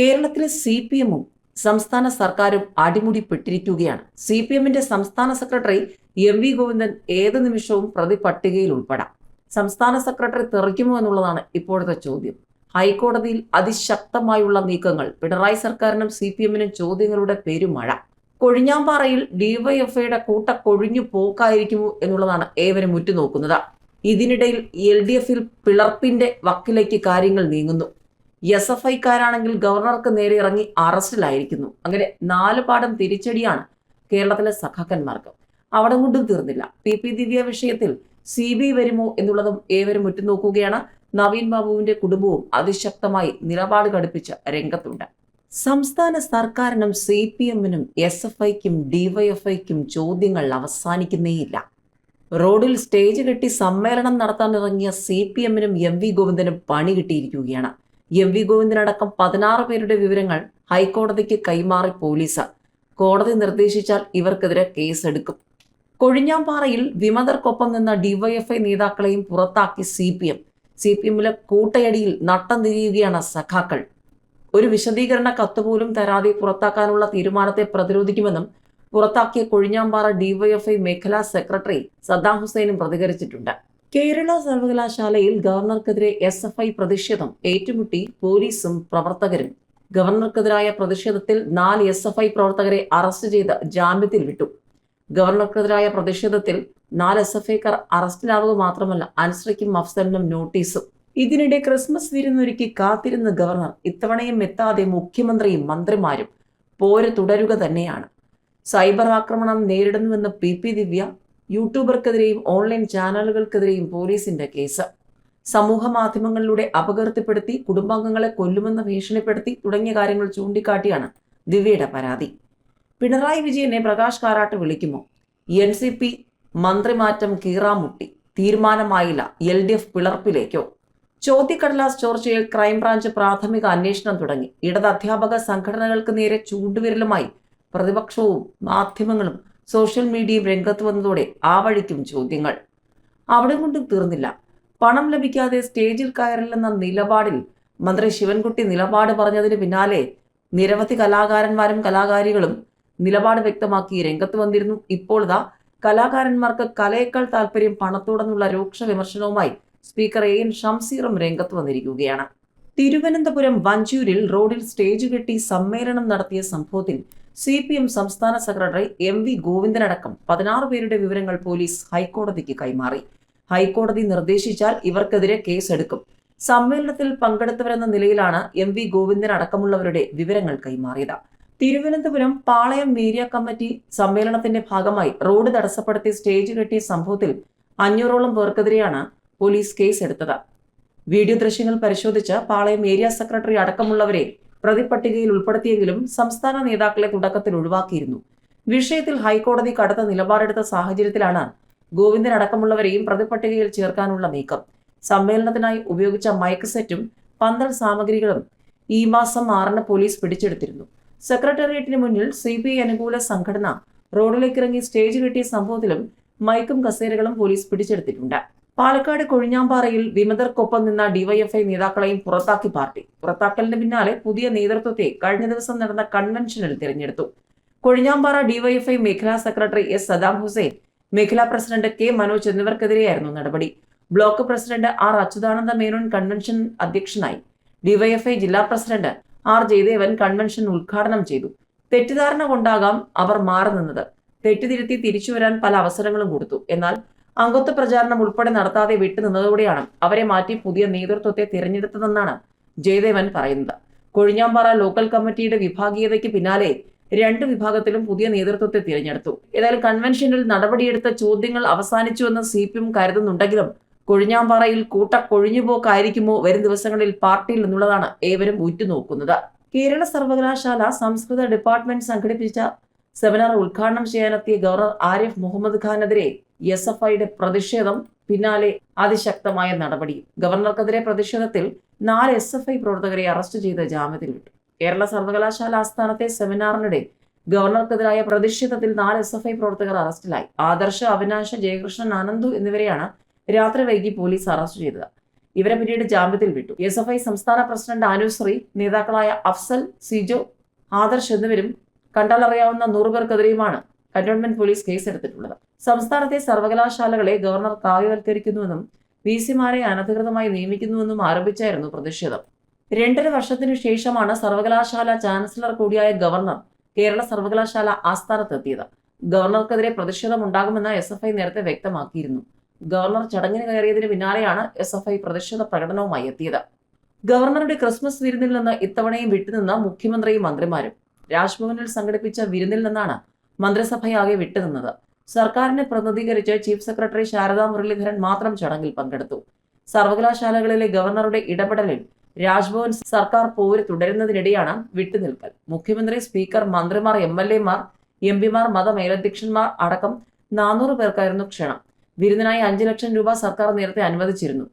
കേരളത്തിലെ C P എമ്മും സംസ്ഥാന സർക്കാരും അടിമുടിപ്പെട്ടിരിക്കുകയാണ്. സി പി എമ്മിന്റെ സംസ്ഥാന സെക്രട്ടറി എം വി ഗോവിന്ദൻ ഏത് നിമിഷവും പ്രതി പട്ടികയിൽ ഉൾപ്പെടാം. സംസ്ഥാന സെക്രട്ടറി തെറിക്കുമോ എന്നുള്ളതാണ് ഇപ്പോഴത്തെ ചോദ്യം. ഹൈക്കോടതിയിൽ അതിശക്തമായുള്ള നീക്കങ്ങൾ പിണറായി സർക്കാരിനും സി പി എമ്മിനും ചോദ്യങ്ങളുടെ പെരുമഴ. കൊഴിഞ്ഞാമ്പാറയിൽ ഡിവൈഎഫ്ഐയുടെ കൂട്ട കൊഴിഞ്ഞു പോക്കായിരിക്കുമോ എന്നുള്ളതാണ് ഏവരും ഉറ്റുനോക്കുന്നത്. ഇതിനിടയിൽ എൽ ഡി എഫിൽ പിളർപ്പിന്റെ വക്കിലേക്ക് കാര്യങ്ങൾ നീങ്ങുന്നു. എസ് എഫ് ഐക്കാരാണെങ്കിൽ ഗവർണർക്ക് നേരെ ഇറങ്ങി അറസ്റ്റിലായിരിക്കുന്നു. അങ്ങനെ നാല് പാടം തിരിച്ചടിയാണ് കേരളത്തിലെ സഖാക്കന്മാർക്ക്. അവിടെ കൊണ്ടും തീർന്നില്ല. പി. പി. ദിവ്യ വിഷയത്തിൽ സി ബി വരുമോ എന്നുള്ളതും ഏവരും ഉറ്റുനോക്കുകയാണ്. നവീൻ ബാബുവിന്റെ കുടുംബവും അതിശക്തമായി നിലപാട് ഘടിപ്പിച്ച് രംഗത്തുണ്ട്. സംസ്ഥാന സർക്കാരിനും സി പി എമ്മിനും എസ് എഫ് ഐക്കും ഡിവൈഎഫ്ഐക്കും ചോദ്യങ്ങൾ അവസാനിക്കുന്നേയില്ല. റോഡിൽ സ്റ്റേജ് കെട്ടി സമ്മേളനം നടത്താനിറങ്ങിയ സി പി എമ്മിനും എം വി ഗോവിന്ദനും പണി കിട്ടിയിരിക്കുകയാണ്. എം വി ഗോവിന്ദനടക്കം പതിനാറ് പേരുടെ വിവരങ്ങൾ ഹൈക്കോടതിക്ക് കൈമാറി പോലീസ്. കോടതി നിർദ്ദേശിച്ചാൽ ഇവർക്കെതിരെ കേസെടുക്കും. കൊഴിഞ്ഞാമ്പാറയിൽ വിമതർക്കൊപ്പം നിന്ന ഡിവൈഎഫ്ഐ നേതാക്കളെയും പുറത്താക്കി C P M. C P എമ്മിലെ കൂട്ടയടിയിൽ നട്ടം തിരിയുകയാണ് സഖാക്കൾ. ഒരു വിശദീകരണ കത്തുപോലും തരാതെ പുറത്താക്കാനുള്ള തീരുമാനത്തെ പ്രതിരോധിക്കുമെന്നും പുറത്താക്കിയ കൊഴിഞ്ഞാമ്പാറ ഡിവൈഎഫ്ഐ മേഖലാ സെക്രട്ടറി സദ്ദാം ഹുസൈനും പ്രതികരിച്ചിട്ടുണ്ട്. കേരള സർവകലാശാലയിൽ ഗവർണർക്കെതിരെ എസ് എഫ് ഐ പ്രതിഷേധം ഏറ്റുമുട്ടി പോലീസും പ്രവർത്തകരും. ഗവർണർക്കെതിരായ പ്രതിഷേധത്തിൽ നാല് എസ് എഫ് ഐ പ്രവർത്തകരെ അറസ്റ്റ് ചെയ്ത് ജാമ്യത്തിൽ വിട്ടു. ഗവർണർക്കെതിരായ പ്രതിഷേധത്തിൽ നാല് എസ് എഫ് ഐക്കാർ അറസ്റ്റിലാവുക മാത്രമല്ല അനുസരിക്കും അഫ്സലിനും നോട്ടീസും. ഇതിനിടെ ക്രിസ്മസ് വിരുന്നൊരുക്കി കാത്തിരുന്ന ഗവർണർ ഇത്തവണയും എത്താതെ മുഖ്യമന്ത്രിയും മന്ത്രിമാരും പോര് തുടരുക തന്നെയാണ്. സൈബർ ആക്രമണം നേരിടുന്നുവെന്ന് പി പി ദിവ്യ യൂട്യൂബർക്കെതിരെയും ഓൺലൈൻ ചാനലുകൾക്കെതിരെയും പോലീസിന്റെ കേസ്. സമൂഹ മാധ്യമങ്ങളിലൂടെ അപകീർത്തിപ്പെടുത്തി കുടുംബാംഗങ്ങളെ കൊല്ലുമെന്ന് ഭീഷണിപ്പെടുത്തി തുടങ്ങിയ കാര്യങ്ങൾ ചൂണ്ടിക്കാട്ടിയാണ് ദിവ്യയുടെ പരാതി. പിണറായി വിജയനെ പ്രകാശ് കാരാട്ട് വിളിക്കുമോ? എൻ സി പി മന്ത്രിമാറ്റം കീറാമുട്ടി. തീരുമാനമായില്ല. എൽ ഡി എഫ് പിളർപ്പിലേക്കോ? ചോദ്യക്കടലാസ് ചോർച്ചയിൽ ക്രൈംബ്രാഞ്ച് പ്രാഥമിക അന്വേഷണം തുടങ്ങി. ഇടത് അധ്യാപക സംഘടനകൾക്ക് നേരെ ചൂണ്ടുവിരലുമായി പ്രതിപക്ഷവും മാധ്യമങ്ങളും സോഷ്യൽ മീഡിയയും രംഗത്ത് വന്നതോടെ ആ വഴിക്കും ചോദ്യങ്ങൾ. അവിടെ കൊണ്ടും തീർന്നില്ല. പണം ലഭിക്കാതെ സ്റ്റേജിൽ കയറില്ലെന്ന നിലപാടിൽ മന്ത്രി ശിവൻകുട്ടി നിലപാട് പറഞ്ഞതിന് പിന്നാലെ നിരവധി കലാകാരന്മാരും കലാകാരികളും നിലപാട് വ്യക്തമാക്കി രംഗത്ത് വന്നിരുന്നു. ഇപ്പോൾ ഇതാ കലാകാരന്മാർക്ക് കലയേക്കാൾ താല്പര്യം പണത്തോടെന്നുള്ള രൂക്ഷ വിമർശനവുമായി സ്പീക്കർ എ എൻ ഷംസീറും രംഗത്ത് വന്നിരിക്കുകയാണ്. തിരുവനന്തപുരം വഞ്ചൂരിൽ റോഡിൽ സ്റ്റേജ് കെട്ടി സമ്മേളനം നടത്തിയ സംഭവത്തിൽ സി പി എം സംസ്ഥാന സെക്രട്ടറി എം വി ഗോവിന്ദനടക്കം പതിനാറ് പേരുടെ വിവരങ്ങൾ പോലീസ് ഹൈക്കോടതിക്ക് കൈമാറി. ഹൈക്കോടതി നിർദ്ദേശിച്ചാൽ ഇവർക്കെതിരെ കേസെടുക്കും. സമ്മേളനത്തിൽ പങ്കെടുത്തവരെന്ന നിലയിലാണ് എം വി ഗോവിന്ദൻ അടക്കമുള്ളവരുടെ വിവരങ്ങൾ കൈമാറിയത്. തിരുവനന്തപുരം പാളയം മീരിയ കമ്മിറ്റി സമ്മേളനത്തിന്റെ ഭാഗമായി റോഡ് തടസ്സപ്പെടുത്തി സ്റ്റേജ് കെട്ടിയ സംഭവത്തിൽ അഞ്ഞൂറോളം പേർക്കെതിരെയാണ് പോലീസ് കേസെടുത്തത്. വീഡിയോ ദൃശ്യങ്ങൾ പരിശോധിച്ച് പാളയം ഏരിയ സെക്രട്ടറി അടക്കമുള്ളവരെ പ്രതിപട്ടികയിൽ ഉൾപ്പെടുത്തിയെങ്കിലും സംസ്ഥാന നേതാക്കളെ തുടക്കത്തിൽ ഒഴിവാക്കിയിരുന്നു. വിഷയത്തിൽ ഹൈക്കോടതി കടുത്ത നിലപാടെടുത്ത സാഹചര്യത്തിലാണ് ഗോവിന്ദൻ അടക്കമുള്ളവരെയും പ്രതിപട്ടികയിൽ ചേർക്കാനുള്ള നീക്കം. സമ്മേളനത്തിനായി ഉപയോഗിച്ച മൈക്ക് സെറ്റും പന്തൽ സാമഗ്രികളും ഈ മാസം ആറിന് പോലീസ് പിടിച്ചെടുത്തിരുന്നു. സെക്രട്ടേറിയറ്റിന് മുന്നിൽ സി പി ഐ അനുകൂല സംഘടന റോഡിലേക്കിറങ്ങി സ്റ്റേജ് കിട്ടിയ സംഭവത്തിലും മൈക്കും കസേരകളും പോലീസ് പിടിച്ചെടുത്തിട്ടുണ്ട്. പാലക്കാട് കൊഴിഞ്ഞാമ്പാറയിൽ വിമതർക്കൊപ്പം നിന്ന ഡിവൈഎഫ്ഐ നേതാക്കളെയും പുറത്താക്കി പാർട്ടി. പുറത്താക്കലിന് പിന്നാലെ പുതിയ നേതൃത്വത്തെ കഴിഞ്ഞ ദിവസം നടന്ന കൺവെൻഷനിൽ തിരഞ്ഞെടുത്തു. കൊഴിഞ്ഞാമ്പാറ ഡിവൈഎഫ്ഐ മേഖലാ സെക്രട്ടറി എസ് സദാം ഹുസൈൻ മേഖലാ പ്രസിഡന്റ് കെ മനോജ് എന്നിവർക്കെതിരെയായിരുന്നു നടപടി. Block president R Achuthananda Menon convention അധ്യക്ഷനായി. ഡിവൈഎഫ്ഐ ജില്ലാ പ്രസിഡന്റ് ആർ ജയദേവൻ കൺവെൻഷൻ ഉദ്ഘാടനം ചെയ്തു. തെറ്റിദ്ധാരണ കൊണ്ടാകാം അവർ മാറി നിന്നത്. തെറ്റിതിരുത്തി തിരിച്ചു വരാൻ പല അവസരങ്ങളും കൊടുത്തു. എന്നാൽ അംഗത്വ പ്രചാരണം ഉൾപ്പെടെ നടത്താതെ വിട്ടുനിന്നതോടെയാണ് അവരെ മാറ്റി പുതിയ നേതൃത്വത്തെ തിരഞ്ഞെടുത്തതെന്നാണ് ജയദേവൻ പറയുന്നത്. കൊഴിഞ്ഞാമ്പാറ ലോക്കൽ കമ്മിറ്റിയുടെ വിഭാഗീയതയ്ക്ക് പിന്നാലെ രണ്ട് വിഭാഗത്തിലും പുതിയ നേതൃത്വത്തെ തിരഞ്ഞെടുത്തു. ഏതായാലും കൺവെൻഷനിൽ നടപടിയെടുത്ത ചോദ്യങ്ങൾ അവസാനിച്ചുവെന്ന് സി പി എം കരുതുന്നുണ്ടെങ്കിലും കൊഴിഞ്ഞാമ്പാറയിൽ കൂട്ട കൊഴിഞ്ഞുപോക്കായിരിക്കുമോ വരും ദിവസങ്ങളിൽ പാർട്ടിയിൽ നിന്നുള്ളതാണ് ഏവരും ഉറ്റുനോക്കുന്നത്. കേരള സർവകലാശാല സംസ്കൃത ഡിപ്പാർട്ട്മെന്റ് സംഘടിപ്പിച്ച സെമിനാർ ഉദ്ഘാടനം ചെയ്യാനെത്തിയ ഗവർണർ ആരിഫ് മുഹമ്മദ് ഖാനെതിരെ എസ് എഫ് ഐയുടെ പ്രതിഷേധം പിന്നാലെ അതിശക്തമായ നടപടി. ഗവർണർക്കെതിരെ പ്രതിഷേധത്തിൽ നാല് എസ് എഫ് ഐ പ്രവർത്തകരെ അറസ്റ്റ് ചെയ്ത് ജാമ്യത്തിൽ വിട്ടു കേരള സർവകലാശാല ആസ്ഥാനത്തെ സെമിനാറിനിടെ ഗവർണർക്കെതിരായ പ്രതിഷേധത്തിൽ നാല് എസ് എഫ് ഐ പ്രവർത്തകർ അറസ്റ്റിലായി. ആദർശ അവിനാശ ജയകൃഷ്ണൻ ആനന്ദു എന്നിവരെയാണ് രാത്രി വൈകി പോലീസ് അറസ്റ്റ് ചെയ്തത്. ഇവരെ പിന്നീട് ജാമ്യത്തിൽ വിട്ടു എസ് എഫ് ഐ സംസ്ഥാന പ്രസിഡന്റ് അനുശ്രീ നേതാക്കളായ അഫ്സൽ സിജോ ആദർശ് എന്നിവരും കണ്ടാലറിയാവുന്ന നൂറുപേർക്കെതിരെയുമാണ് കന്റോൺമെന്റ് പോലീസ് കേസെടുത്തിട്ടുള്ളത് സംസ്ഥാനത്തെ സർവകലാശാലകളെ ഗവർണർ കാവ്യവൽക്കരിക്കുന്നുവെന്നും വി സിമാരെ അനധികൃതമായി നിയമിക്കുന്നുവെന്നും ആരോപിച്ചായിരുന്നു പ്രതിഷേധം. രണ്ടര വർഷത്തിനു ശേഷമാണ് സർവകലാശാല ചാൻസലർ കൂടിയായ ഗവർണർ കേരള സർവകലാശാല ആസ്ഥാനത്തെത്തിയത്. ഗവർണർക്കെതിരെ പ്രതിഷേധമുണ്ടാകുമെന്ന് എസ് എഫ് ഐ നേരത്തെ വ്യക്തമാക്കിയിരുന്നു. ഗവർണർ ചടങ്ങിന് കയറിയതിന് പിന്നാലെയാണ് എസ് എഫ് ഐ പ്രതിഷേധ പ്രകടനവുമായി എത്തിയത്. ഗവർണറുടെ ക്രിസ്മസ് വിരുന്നിൽ നിന്ന് ഇത്തവണയും വിട്ടുനിന്ന മുഖ്യമന്ത്രിയും മന്ത്രിമാരും രാജ്ഭവനിൽ സംഘടിപ്പിച്ച വിരുന്നിൽ നിന്നാണ് മന്ത്രിസഭയാകെ വിട്ടുനിന്നത്. സർക്കാരിനെ പ്രതിനിധീകരിച്ച് ചീഫ് സെക്രട്ടറി ശാരദാ മുരളീധരൻ മാത്രം ചടങ്ങിൽ പങ്കെടുത്തു. സർവകലാശാലകളിലെ ഗവർണറുടെ ഇടപെടലിൽ രാജ്ഭവൻ സർക്കാർ പോര് തുടരുന്നതിനിടെയാണ് വിട്ടുനിൽക്കൽ. മുഖ്യമന്ത്രി സ്പീക്കർ മന്ത്രിമാർ എം എൽ എമാർ എം പിമാർ മതമേലധ്യക്ഷന്മാർ അടക്കം നാനൂറ് പേർക്കായിരുന്നു ക്ഷണം. വിരുന്നിനായി അഞ്ചു ലക്ഷം രൂപ സർക്കാർ നേരത്തെ അനുവദിച്ചിരുന്നു.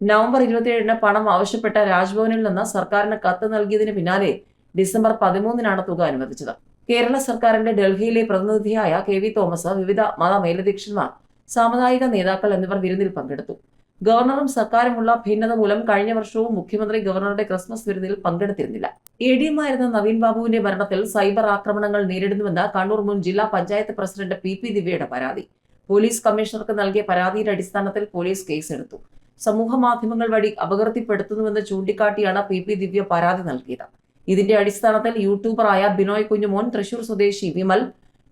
നവംബർ ഇരുപത്തിയേഴിന് പണം ആവശ്യപ്പെട്ട രാജ്ഭവനിൽ നിന്ന് സർക്കാരിന് കത്ത് നൽകിയതിന് പിന്നാലെ ഡിസംബർ പതിമൂന്നിനാണ് തുക അനുവദിച്ചത്. കേരള സർക്കാരിന്റെ ഡൽഹിയിലെ പ്രതിനിധിയായ കെ വി തോമസ് വിവിധ മത മേലധ്യക്ഷന്മാർ സാമുദായിക നേതാക്കൾ എന്നിവർ വിരുന്നിൽ പങ്കെടുത്തു. ഗവർണറും സർക്കാരുമുള്ള ഭിന്നത മൂലം കഴിഞ്ഞ വർഷവും മുഖ്യമന്ത്രി ഗവർണറുടെ ക്രിസ്മസ് വിരുന്നിൽ പങ്കെടുത്തിരുന്നില്ല. എ ഡി എം ആയിരുന്ന നവീൻ ബാബുവിന്റെ മരണത്തിൽ സൈബർ ആക്രമണങ്ങൾ നേരിടുന്നുവെന്ന് കണ്ണൂർ മുൻ ജില്ലാ പഞ്ചായത്ത് പ്രസിഡന്റ് പി പി ദിവ്യയുടെ പരാതി. പോലീസ് കമ്മീഷണർക്ക് നൽകിയ പരാതിയുടെ അടിസ്ഥാനത്തിൽ പോലീസ് കേസെടുത്തു. സമൂഹ മാധ്യമങ്ങൾ വഴി അപകീർത്തിപ്പെടുത്തുന്നുവെന്ന് ചൂണ്ടിക്കാട്ടിയാണ് പി പി ദിവ്യ പരാതി നൽകിയത്. ഇതിന്റെ അടിസ്ഥാനത്തിൽ യൂട്യൂബറായ ബിനോയ് കുഞ്ഞുമോൻ തൃശൂർ സ്വദേശി വിമൽ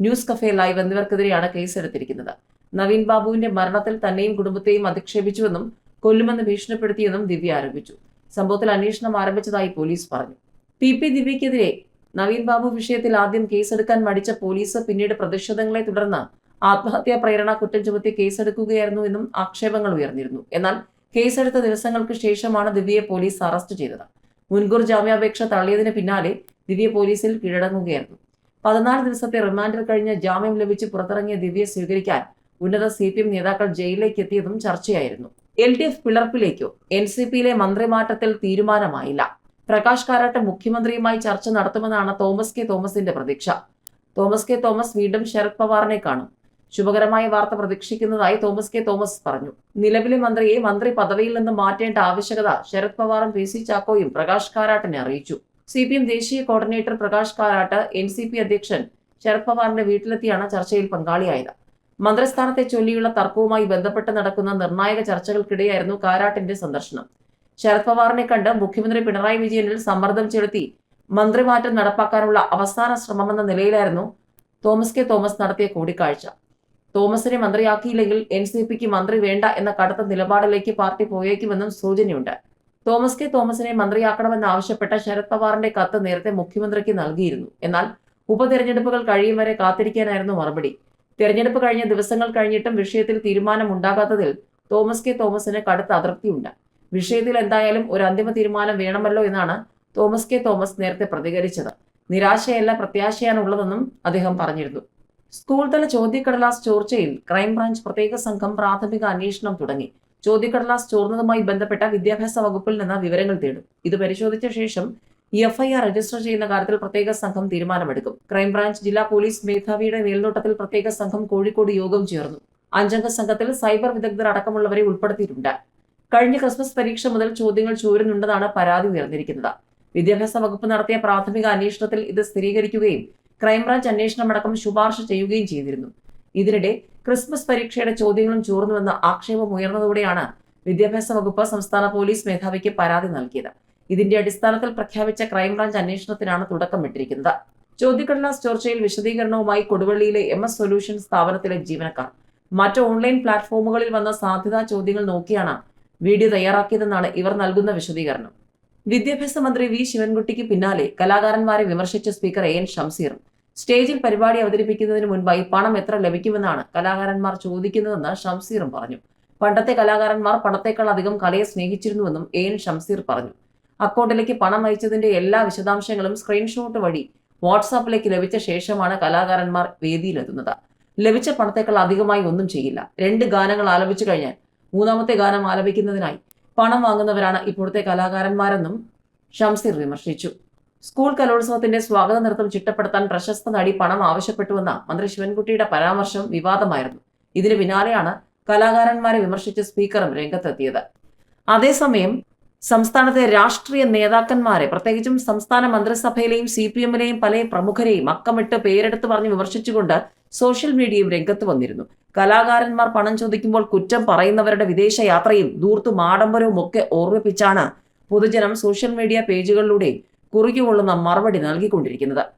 ന്യൂസ് കഫേ ലൈവ് എന്നിവർക്കെതിരെയാണ് കേസെടുത്തിരിക്കുന്നത്. നവീൻ ബാബുവിന്റെ മരണത്തിൽ തന്നെയും കുടുംബത്തെയും അധിക്ഷേപിച്ചുവെന്നും കൊല്ലുമെന്ന് ഭീഷണിപ്പെടുത്തിയെന്നും ദിവ്യ ആരോപിച്ചു. സംഭവത്തിൽ അന്വേഷണം ആരംഭിച്ചതായി പോലീസ് പറഞ്ഞു. പി പി ദിവ്യക്കെതിരെ നവീൻ ബാബു വിഷയത്തിൽ ആദ്യം കേസെടുക്കാൻ മടിച്ച പോലീസ് പിന്നീട് പ്രതിഷേധങ്ങളെ തുടർന്ന് ആത്മഹത്യാ പ്രേരണ കുറ്റം ചുമത്തി കേസെടുക്കുകയായിരുന്നു എന്നും ആക്ഷേപങ്ങൾ ഉയർന്നിരുന്നു. എന്നാൽ കേസെടുത്ത ദിവസങ്ങൾക്ക് ശേഷമാണ് ദിവ്യയെ പോലീസ് അറസ്റ്റ് ചെയ്തത്. മുൻകൂർ ജാമ്യാപേക്ഷ തള്ളിയതിന് പിന്നാലെ ദിവ്യ പോലീസിൽ കീഴടങ്ങുകയായിരുന്നു. പതിനാല് ദിവസത്തെ റിമാൻഡിൽ കഴിഞ്ഞ ജാമ്യം ലഭിച്ച് പുറത്തിറങ്ങിയ ദിവ്യയെ സ്വീകരിക്കാൻ ഉന്നത സി പി എം നേതാക്കൾ ജയിലിലേക്ക് എത്തിയതും ചർച്ചയായിരുന്നു. എൽ ഡി എഫ് പിളർപ്പിലേക്കോ എൻ സി പിയിലെ മന്ത്രിമാറ്റത്തിൽ തീരുമാനമായില്ല. പ്രകാശ് കാരാട്ട് മുഖ്യമന്ത്രിയുമായി ചർച്ച നടത്തുമെന്നാണ് തോമസ് കെ തോമസിന്റെ പ്രതീക്ഷ. തോമസ് കെ തോമസ് വീണ്ടും ശരത് പവാറിനെ കാണും. ശുഭകരമായ വാർത്ത പ്രതീക്ഷിക്കുന്നതായി തോമസ് കെ. തോമസ് പറഞ്ഞു. നിലവിലെ മന്ത്രിയെ മന്ത്രി പദവിയിൽ നിന്ന് മാറ്റേണ്ട ആവശ്യകത ശരത് പവാറും പി. സി. ചാക്കോയും പ്രകാശ് കാരാട്ടിനെ അറിയിച്ചു. സി പി എം ദേശീയ coordinator Prakash Karat N. C. P. അധ്യക്ഷൻ ശരത് പവാറിന്റെ വീട്ടിലെത്തിയാണ് ചർച്ചയിൽ പങ്കാളിയായത്. മന്ത്രിസ്ഥാനത്തെ ചൊല്ലിയുള്ള തർക്കവുമായി ബന്ധപ്പെട്ട് നടക്കുന്ന നിർണായക ചർച്ചകൾക്കിടെയായിരുന്നു കാരാട്ടിന്റെ സന്ദർശനം. ശരത് പവാറിനെ കണ്ട് മുഖ്യമന്ത്രി പിണറായി വിജയനിൽ സമ്മർദ്ദം ചെലുത്തി മന്ത്രിമാറ്റം നടപ്പാക്കാനുള്ള അവസാന ശ്രമമെന്ന നിലയിലായിരുന്നു തോമസ് കെ. തോമസ് നടത്തിയ കൂടിക്കാഴ്ച. തോമസിനെ മന്ത്രിയാക്കിയില്ലെങ്കിൽ എൻ സി പിക്ക് മന്ത്രി വേണ്ട എന്ന കടുത്ത നിലപാടിലേക്ക് പാർട്ടി പോയേക്കുമെന്നും സൂചനയുണ്ട്. തോമസ് കെ തോമസിനെ മന്ത്രിയാക്കണമെന്ന് ആവശ്യപ്പെട്ട ശരത് പവാറിന്റെ കത്ത് നേരത്തെ മുഖ്യമന്ത്രിക്ക് നൽകിയിരുന്നു. എന്നാൽ ഉപതെരഞ്ഞെടുപ്പുകൾ കഴിയും വരെ കാത്തിരിക്കാനായിരുന്നു മറുപടി. തെരഞ്ഞെടുപ്പ് കഴിഞ്ഞ ദിവസങ്ങൾ കഴിഞ്ഞിട്ടും വിഷയത്തിൽ തീരുമാനമുണ്ടാകാത്തതിൽ തോമസ് കെ തോമസിന് കടുത്ത അതൃപ്തിയുണ്ട്. വിഷയത്തിൽ എന്തായാലും ഒരു അന്തിമ തീരുമാനം വേണമല്ലോ എന്നാണ് തോമസ് കെ തോമസ് നേരത്തെ പ്രതികരിച്ചത്. നിരാശയല്ല പ്രത്യാശയാണുള്ളതെന്നും അദ്ദേഹം പറഞ്ഞിരുന്നു. സ്കൂൾ തല ചോദ്യക്കടലാസ് ചോർച്ചയിൽ ക്രൈംബ്രാഞ്ച് പ്രത്യേക സംഘം പ്രാഥമിക അന്വേഷണം തുടങ്ങി. ചോദ്യക്കടലാസ് ചോർന്നതുമായി ബന്ധപ്പെട്ട വിദ്യാഭ്യാസ വകുപ്പിൽ നിന്ന് വിവരങ്ങൾ തേടും. ഇത് പരിശോധിച്ച ശേഷം എഫ്ഐആർ രജിസ്റ്റർ ചെയ്യുന്ന കാര്യത്തിൽ പ്രത്യേക സംഘം തീരുമാനമെടുക്കും. ക്രൈംബ്രാഞ്ച് ജില്ലാ പോലീസ് മേധാവിയുടെ മേൽനോട്ടത്തിൽ പ്രത്യേക സംഘം കോഴിക്കോട് യോഗം ചേർന്നു. അഞ്ചംഗ സംഘത്തിൽ സൈബർ വിദഗ്ധർ അടക്കമുള്ളവരെ ഉൾപ്പെടുത്തിയിട്ടുണ്ട്. കഴിഞ്ഞ ക്രിസ്മസ് പരീക്ഷ മുതൽ ചോദ്യങ്ങൾ ചോരുന്നുണ്ടെന്നാണ് പരാതി ഉയർന്നിരിക്കുന്നത്. വിദ്യാഭ്യാസ വകുപ്പ് നടത്തിയ പ്രാഥമിക അന്വേഷണത്തിൽ ഇത് സ്ഥിരീകരിക്കുകയും ക്രൈംബ്രാഞ്ച് അന്വേഷണമടക്കം ശുപാർശ ചെയ്യുകയും ചെയ്തിരുന്നു. ഇതിനിടെ ക്രിസ്മസ് പരീക്ഷയുടെ ചോദ്യങ്ങളും ചോർന്നുവെന്ന ആക്ഷേപം ഉയർന്നതോടെയാണ് വിദ്യാഭ്യാസ വകുപ്പ് സംസ്ഥാന പോലീസ് മേധാവിക്ക് പരാതി നൽകിയത്. ഇതിന്റെ അടിസ്ഥാനത്തിൽ പ്രഖ്യാപിച്ച ക്രൈംബ്രാഞ്ച് അന്വേഷണത്തിനാണ് തുടക്കമിട്ടിരിക്കുന്നത്. ചോദ്യക്കടലാസ് ചോർച്ചയിൽ വിശദീകരണവുമായി കൊടുവള്ളിയിലെ എം എസ് സൊല്യൂഷൻ സ്ഥാപനത്തിലെ ജീവനക്കാർ. മറ്റ് ഓൺലൈൻ പ്ലാറ്റ്ഫോമുകളിൽ വന്ന സാധ്യതാ ചോദ്യങ്ങൾ നോക്കിയാണ് വീഡിയോ തയ്യാറാക്കിയതെന്നാണ് ഇവർ നൽകുന്ന വിശദീകരണം. വിദ്യാഭ്യാസ മന്ത്രി വി ശിവൻകുട്ടിക്ക് പിന്നാലെ കലാകാരന്മാരെ വിമർശിച്ച സ്പീക്കർ എ എൻ ഷംസീർ സ്റ്റേജിൽ പരിപാടി അവതരിപ്പിക്കുന്നതിന് മുൻപായി പണം എത്ര ലഭിക്കുമെന്നാണ് കലാകാരന്മാർ ചോദിക്കുന്നതെന്ന് ഷംസീറും പറഞ്ഞു. പണ്ടത്തെ കലാകാരന്മാർ പണത്തേക്കാൾ അധികം കലയെ സ്നേഹിച്ചിരുന്നുവെന്നും എ എൻ ഷംസീർ പറഞ്ഞു. അക്കൗണ്ടിലേക്ക് പണം അയച്ചതിന്റെ എല്ലാ വിശദാംശങ്ങളും സ്ക്രീൻഷോട്ട് വഴി വാട്സാപ്പിലേക്ക് ലഭിച്ച ശേഷമാണ് കലാകാരന്മാർ വേദിയിലെത്തുന്നത്. ലഭിച്ച പണത്തേക്കാൾ അധികമായി ഒന്നും ചെയ്യില്ല. രണ്ട് ഗാനങ്ങൾ ആലപിച്ചു കഴിഞ്ഞാൽ മൂന്നാമത്തെ ഗാനം ആലപിക്കുന്നതിനായി പണം വാങ്ങുന്നവരാണ് ഇപ്പോഴത്തെ കലാകാരന്മാരെന്നും ഷംസീർ വിമർശിച്ചു. സ്കൂൾ കലോത്സവത്തിന്റെ സ്വാഗത നൃത്തം ചിട്ടപ്പെടുത്താൻ പ്രശസ്ത നടി പണം ആവശ്യപ്പെട്ടുവെന്ന മന്ത്രി ശിവൻകുട്ടിയുടെ പരാമർശം വിവാദമായിരുന്നു. ഇതിന് പിന്നാലെയാണ് കലാകാരന്മാരെ വിമർശിച്ച് സ്പീക്കറും രംഗത്തെത്തിയത്. അതേസമയം സംസ്ഥാനത്തെ രാഷ്ട്രീയ നേതാക്കന്മാരെ പ്രത്യേകിച്ചും സംസ്ഥാന മന്ത്രിസഭയിലെയും സി പി എമ്മിലെയും പല പ്രമുഖരെയും അക്കമിട്ട് പേരെടുത്ത് പറഞ്ഞ് വിമർശിച്ചുകൊണ്ട് സോഷ്യൽ മീഡിയയും രംഗത്ത് വന്നിരുന്നു. കലാകാരന്മാർ പണം ചോദിക്കുമ്പോൾ കുറ്റം പറയുന്നവരുടെ വിദേശ യാത്രയും ദൂർത്തും ആഡംബരവും ഒക്കെ ഓർമ്മിപ്പിച്ചാണ് പൊതുജനം സോഷ്യൽ മീഡിയ പേജുകളിലൂടെ കുറിക്കുകൊള്ളുന്ന മറുപടി നൽകിക്കൊണ്ടിരിക്കുന്നത്.